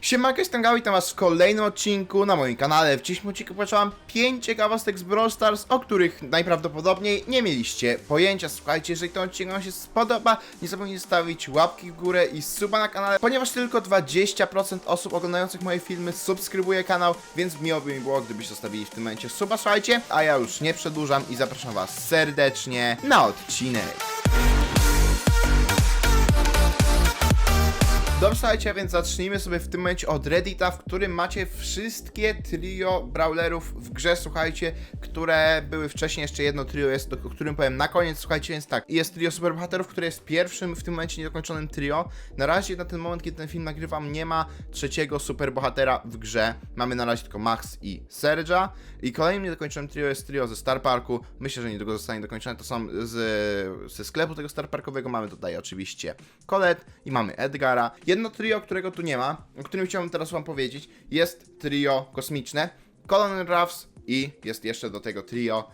Siemanko, jestem Gabi, witam was w kolejnym odcinku na moim kanale. W dzisiejszym odcinku pokażę 5 ciekawostek z Brawl Stars, o których najprawdopodobniej nie mieliście pojęcia. Słuchajcie, jeżeli ten odcinek wam się spodoba, nie zapomnijcie zostawić łapki w górę i suba na kanale, ponieważ tylko 20% osób oglądających moje filmy subskrybuje kanał, więc miło by mi było, gdybyście zostawili w tym momencie suba, słuchajcie. A ja już nie przedłużam i zapraszam was serdecznie na odcinek. Dobrze, słuchajcie, więc zacznijmy sobie w tym momencie od Reddita, w którym macie wszystkie trio brawlerów w grze, słuchajcie, które były wcześniej, jeszcze jedno trio jest, o którym powiem na koniec, słuchajcie, więc tak, jest trio superbohaterów, które jest pierwszym w tym momencie niedokończonym trio. Na razie na ten moment, kiedy ten film nagrywam, nie ma trzeciego superbohatera w grze. Mamy na razie tylko Max i Serge'a. I kolejnym niedokończonym trio jest trio ze Star Parku. Myślę, że niedługo zostanie dokończone. To są z, ze sklepu tego Star Parkowego. Mamy tutaj oczywiście Colette i mamy Edgara. Jedno trio, którego tu nie ma, o którym chciałbym teraz wam powiedzieć, jest trio kosmiczne. Colonel Ruffs i jest jeszcze do tego trio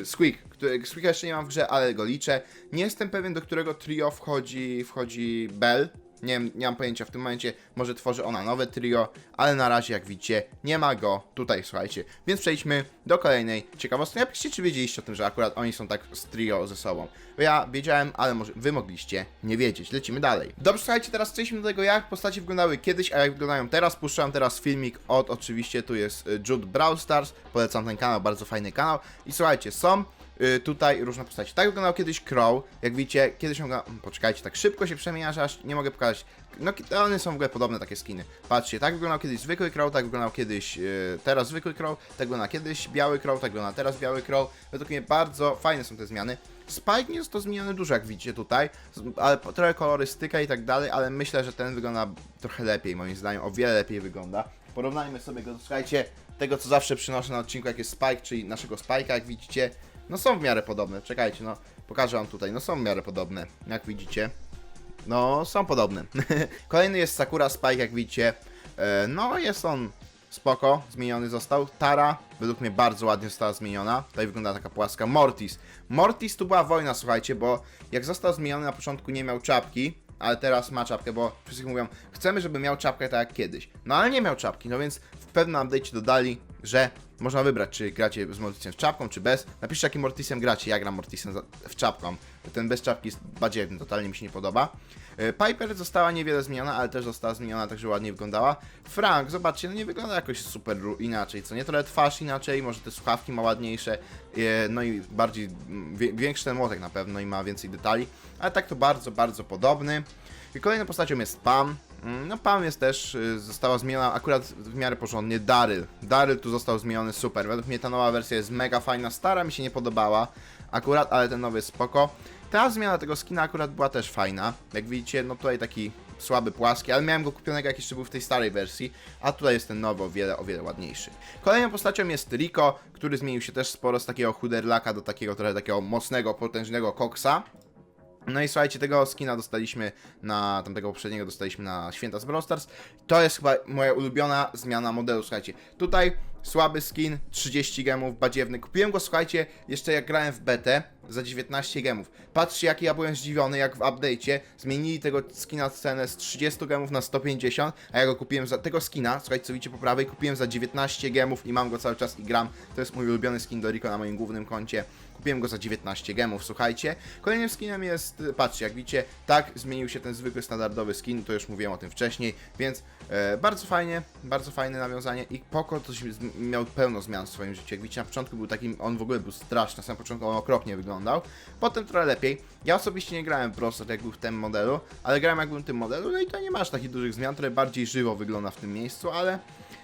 y, Squeak. Który, Squeaka jeszcze nie mam w grze, ale go liczę. Nie jestem pewien, do którego trio wchodzi, wchodzi Bell. Nie, wiem, nie mam pojęcia w tym momencie, może tworzy ona nowe trio, ale na razie, jak widzicie, nie ma go tutaj, słuchajcie. Więc przejdźmy do kolejnej ciekawostki. Napiszcie, czy wiedzieliście o tym, że akurat oni są tak z trio ze sobą. Ja wiedziałem, ale może wy mogliście nie wiedzieć. Lecimy dalej. Dobrze, słuchajcie, teraz przejdźmy do tego, jak postacie wyglądały kiedyś, a jak wyglądają teraz. Puszczam teraz filmik od, oczywiście, tu jest y, Jude Brawl Stars. Polecam ten kanał, bardzo fajny kanał. I słuchajcie, są tutaj różne postacie. Tak wyglądał kiedyś Crow, jak widzicie, kiedyś on wyglądał... Poczekajcie, tak szybko się przemienia, że aż nie mogę pokazać. No, one są w ogóle podobne takie skiny. Patrzcie, tak wyglądał kiedyś zwykły Crow, tak wyglądał kiedyś y, teraz zwykły Crow, tak wygląda kiedyś biały Crow, tak wygląda teraz biały Crow. Według mnie bardzo fajne są te zmiany. Spike nie jest to zmieniony dużo, jak widzicie tutaj, ale trochę kolorystyka i tak dalej, ale myślę, że ten wygląda trochę lepiej, moim zdaniem, o wiele lepiej wygląda. Porównajmy sobie go, słuchajcie, tego co zawsze przynoszę na odcinku, jak jest Spike, czyli naszego Spike'a, jak widzicie, no są w miarę podobne. Czekajcie, no pokażę wam tutaj, no są w miarę podobne, jak widzicie. No, są podobne. Kolejny jest Sakura Spike, jak widzicie. E, No, jest on spoko, zmieniony został. Tara, według mnie bardzo ładnie została zmieniona. Tutaj wygląda taka płaska. Mortis. Mortis tu była wojna, słuchajcie, bo jak został zmieniony na początku nie miał czapki, ale teraz ma czapkę, bo wszyscy mówią, chcemy, żeby miał czapkę tak jak kiedyś. No ale nie miał czapki, no więc w pewnym update'cie dodali, że można wybrać, czy gracie z Mortisem z czapką, czy bez. Napiszcie, jakim Mortisem gracie. Ja gram Mortisem w czapką. Ten bez czapki jest badziewny, totalnie mi się nie podoba. E, Piper została niewiele zmieniona, ale też została zmieniona, także ładnie wyglądała. Frank, zobaczcie, no nie wygląda jakoś super inaczej, co nie? Trochę twarz inaczej, może te słuchawki ma ładniejsze, e, no i bardziej, mm, większy ten młotek na pewno i ma więcej detali, ale tak to bardzo, bardzo podobny. I kolejną postacią jest Pam. Mm, No Pam jest też, y, została zmieniona akurat w miarę porządnie. Daryl. Daryl tu został zmieniony super. Według mnie ta nowa wersja jest mega fajna. Stara mi się nie podobała akurat, ale ten nowy spoko. Ta zmiana tego skina akurat była też fajna. Jak widzicie, no tutaj taki słaby, płaski, ale miałem go kupionego jak jeszcze był w tej starej wersji, a tutaj jest ten nowy o wiele, o wiele ładniejszy. Kolejną postacią jest Rico, który zmienił się też sporo z takiego chuderlaka do takiego trochę takiego mocnego, potężnego koksa. No i słuchajcie, tego skina dostaliśmy na tamtego poprzedniego dostaliśmy na święta z Brawl Stars. To jest chyba moja ulubiona zmiana modelu, słuchajcie. Tutaj słaby skin, 30 gemów, badziewny. Kupiłem go, słuchajcie, jeszcze jak grałem w betę za 19 gemów. Patrzcie, jaki ja byłem zdziwiony, jak w update'cie zmienili tego skina cenę z 30 gemów na 150, a ja go kupiłem za tego skina, słuchajcie, co widzicie po prawej, kupiłem za 19 gemów i mam go cały czas i gram. To jest mój ulubiony skin do Rico na moim głównym koncie. Kupiłem go za 19 gemów, słuchajcie. Kolejnym skinem jest, patrzcie, jak widzicie, tak zmienił się ten zwykły, standardowy skin, to już mówiłem o tym wcześniej, więc e, bardzo fajnie, bardzo fajne nawiązanie i Poko to miał pełno zmian w swoim życiu. Jak widzicie, na początku był takim, on w ogóle był straszny, na samym początku on okropnie wyglądał, potem trochę lepiej. Ja osobiście nie grałem prosto, jak był w tym modelu, ale grałem jak był w tym modelu, no i to nie masz takich dużych zmian, trochę bardziej żywo wygląda w tym miejscu, ale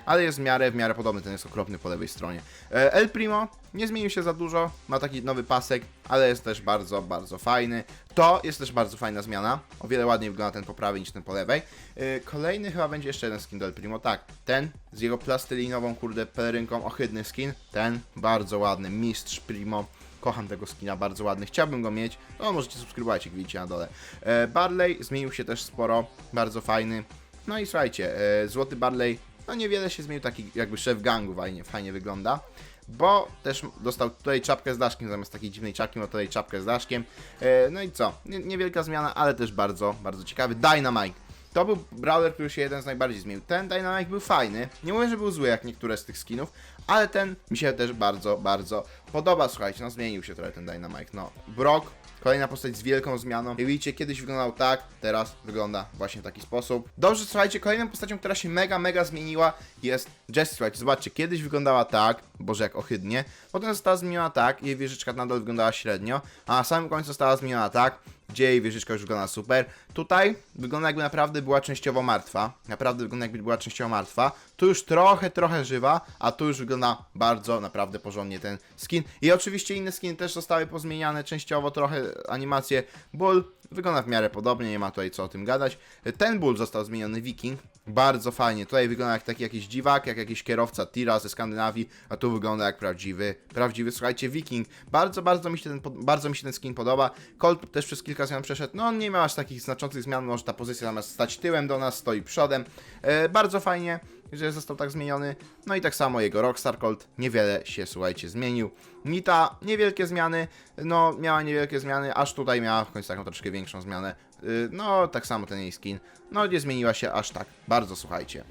ale jest w miarę, w miarę podobny, ten jest okropny po lewej stronie. E, El Primo nie zmienił się za dużo, ma taki nowy pasek, ale jest też bardzo, bardzo fajny. To jest też bardzo fajna zmiana, o wiele ładniej wygląda ten po prawej niż ten po lewej. E, Kolejny chyba będzie jeszcze jeden skin do El Primo, tak, ten z jego plastylinową, kurde, pelerynką, ohydny skin, ten bardzo ładny, mistrz Primo. Kocham tego skina, bardzo ładny. Chciałbym go mieć. No, możecie subskrybować, jak widzicie na dole. E, Barley zmienił się też sporo, bardzo fajny. No i słuchajcie, e, Złoty Barley, no niewiele się zmienił, taki jakby szef gangu fajnie, fajnie wygląda. Bo też dostał tutaj czapkę z daszkiem zamiast takiej dziwnej czapki, ma tutaj czapkę z daszkiem. E, no i co? Nie, niewielka zmiana, ale też bardzo, bardzo ciekawy. Dynamite. To był brawler, który się jeden z najbardziej zmienił. Ten Dynamite był fajny, nie mówię, że był zły jak niektóre z tych skinów, ale ten mi się też bardzo, bardzo podoba, słuchajcie, no zmienił się trochę ten Dynamite, no. Brock, kolejna postać z wielką zmianą. Jak widzicie, kiedyś wyglądał tak, teraz wygląda właśnie w taki sposób. Dobrze, słuchajcie, kolejną postacią, która się mega, mega zmieniła jest Jessie, słuchajcie, zobaczcie, kiedyś wyglądała tak, boże jak ohydnie, potem została zmieniona tak, jej wieżyczka nadal wyglądała średnio, a na samym końcu została zmieniona tak, gdzie jej wieżyczka już wygląda super. Tutaj wygląda jakby naprawdę była częściowo martwa. Naprawdę wygląda jakby była częściowo martwa. Tu już trochę, trochę żywa, a tu już wygląda bardzo, naprawdę porządnie ten skin. I oczywiście inne skiny też zostały pozmieniane częściowo, trochę animacje. Bull wygląda w miarę podobnie, nie ma tutaj co o tym gadać. Ten Bull został zmieniony Viking. Bardzo fajnie. Tutaj wygląda jak taki jakiś dziwak, jak jakiś kierowca tira ze Skandynawii, a tu wygląda jak prawdziwy, prawdziwy, słuchajcie, Viking. Bardzo, bardzo mi się ten, bardzo mi się ten skin podoba. Colt też przez kilka zmian przeszedł. No nie miał aż takich znaczących zmian, może ta pozycja zamiast stać tyłem do nas, stoi przodem. E, bardzo fajnie, że został tak zmieniony. No i tak samo jego Rockstar Colt niewiele się, słuchajcie, zmienił. Nita, niewielkie zmiany, no miała niewielkie zmiany, aż tutaj miała w końcu taką troszkę większą zmianę. Y, No, tak samo ten jej skin. No, nie zmieniła się aż tak bardzo, słuchajcie.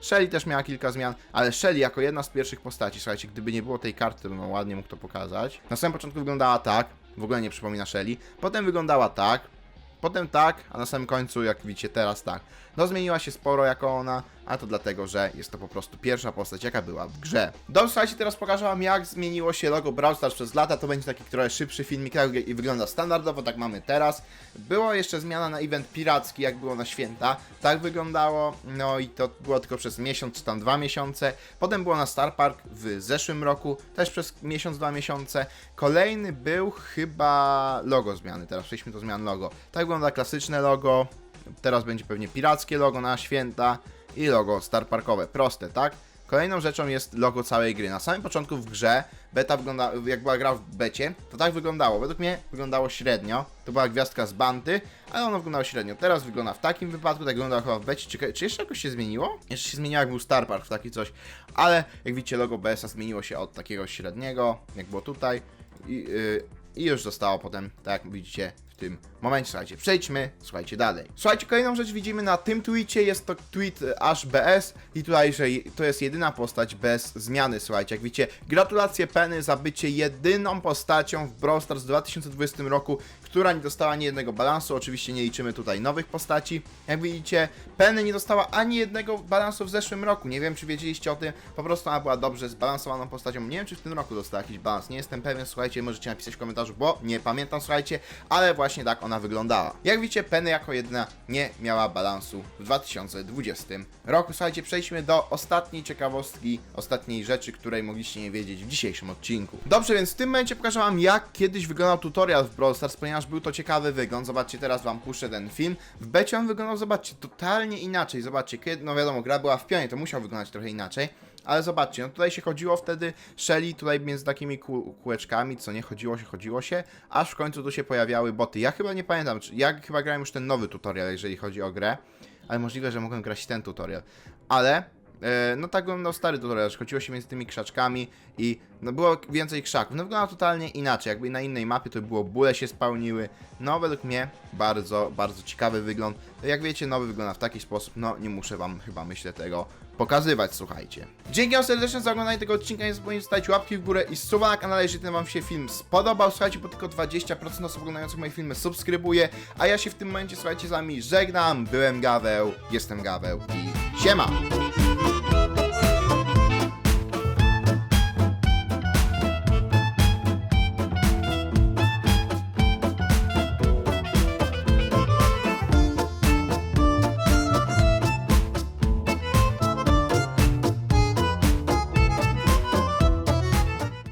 Shelly też miała kilka zmian, ale Shelly jako jedna z pierwszych postaci, słuchajcie, gdyby nie było tej karty, to no ładnie mógł to pokazać. Na samym początku wyglądała tak, w ogóle nie przypomina Shelly. Potem wyglądała tak, potem tak, a na samym końcu, jak widzicie teraz, tak. No zmieniła się sporo jako ona, a to dlatego, że jest to po prostu pierwsza postać, jaka była w grze. Dobrze, słuchajcie, teraz pokażę wam, jak zmieniło się logo Brawl Stars przez lata. To będzie taki trochę szybszy filmik, tak i wygląda standardowo, tak mamy teraz. Była jeszcze zmiana na event piracki, jak było na święta. Tak wyglądało, no i to było tylko przez miesiąc, czy tam dwa miesiące. Potem było na Star Park w zeszłym roku, też przez miesiąc, dwa miesiące. Kolejny był chyba logo zmiany, teraz przejdźmy do zmian logo. Tak wygląda klasyczne logo, teraz będzie pewnie pirackie logo na święta i logo Star Parkowe, proste, tak? Kolejną rzeczą jest logo całej gry. Na samym początku w grze, beta wygląda, jak była gra w becie, to tak wyglądało. Według mnie wyglądało średnio. To była gwiazdka z bandy, ale ono wyglądało średnio. Teraz wygląda w takim wypadku, tak wygląda chyba w becie. Czy, czy jeszcze jakoś się zmieniło? Jeszcze się zmieniło, jak był Star Park, taki coś. Ale jak widzicie, logo BS-a zmieniło się od takiego średniego, jak było tutaj. I, yy, i już zostało potem, tak jak widzicie w tym momencie. Słuchajcie, przejdźmy, słuchajcie dalej. Słuchajcie, kolejną rzecz widzimy na tym tweetie, jest to tweet e, aż BS i tutaj, że to jest jedyna postać bez zmiany, słuchajcie, jak widzicie, gratulacje Penny za bycie jedyną postacią w Brawl Stars w 2020 roku, która nie dostała ani jednego balansu, oczywiście nie liczymy tutaj nowych postaci. Jak widzicie, Penny nie dostała ani jednego balansu w zeszłym roku, nie wiem czy wiedzieliście o tym, po prostu ona była dobrze zbalansowaną postacią, nie wiem czy w tym roku dostała jakiś balans, nie jestem pewien, słuchajcie, możecie napisać w komentarzu, bo nie pamiętam, słuchajcie, ale właśnie tak ona wyglądała. Jak widzicie, Penny jako jedyna nie miała balansu w 2020 roku. Słuchajcie, przejdźmy do ostatniej ciekawostki, ostatniej rzeczy, której mogliście nie wiedzieć w dzisiejszym odcinku. Dobrze, więc w tym momencie pokażę wam, jak kiedyś wyglądał tutorial w Brawl Stars, ponieważ był to ciekawy wygląd. Zobaczcie, teraz wam puszczę ten film. W becie on wyglądał, zobaczcie, totalnie inaczej. Zobaczcie, kiedy, no wiadomo, gra była w pionie, to musiał wyglądać trochę inaczej. Ale zobaczcie, no tutaj się chodziło wtedy Shelly tutaj między takimi kół, kółeczkami, co nie chodziło się, chodziło się, aż w końcu tu się pojawiały boty. Ja chyba nie pamiętam, czy ja chyba grałem już ten nowy tutorial, jeżeli chodzi o grę, ale możliwe, że mogłem grać ten tutorial. Ale no tak wyglądał stary tutorial, że chodziło się między tymi krzaczkami i no było więcej krzaków. No wygląda totalnie inaczej, jakby na innej mapie to było bóle się spełniły. No według mnie bardzo, bardzo ciekawy wygląd. Jak wiecie, nowy wygląda w taki sposób, no nie muszę wam chyba myślę tego pokazywać, słuchajcie. Dzięki wam serdecznie za oglądanie tego odcinka, nie zapomnijcie zostawić łapki w górę i suba na kanale, jeżeli ten wam się film spodobał. Słuchajcie, bo tylko 20% osób oglądających moje filmy subskrybuje, a ja się w tym momencie, słuchajcie, z wami żegnam. Byłem Gaweł, jestem Gaweł i siema!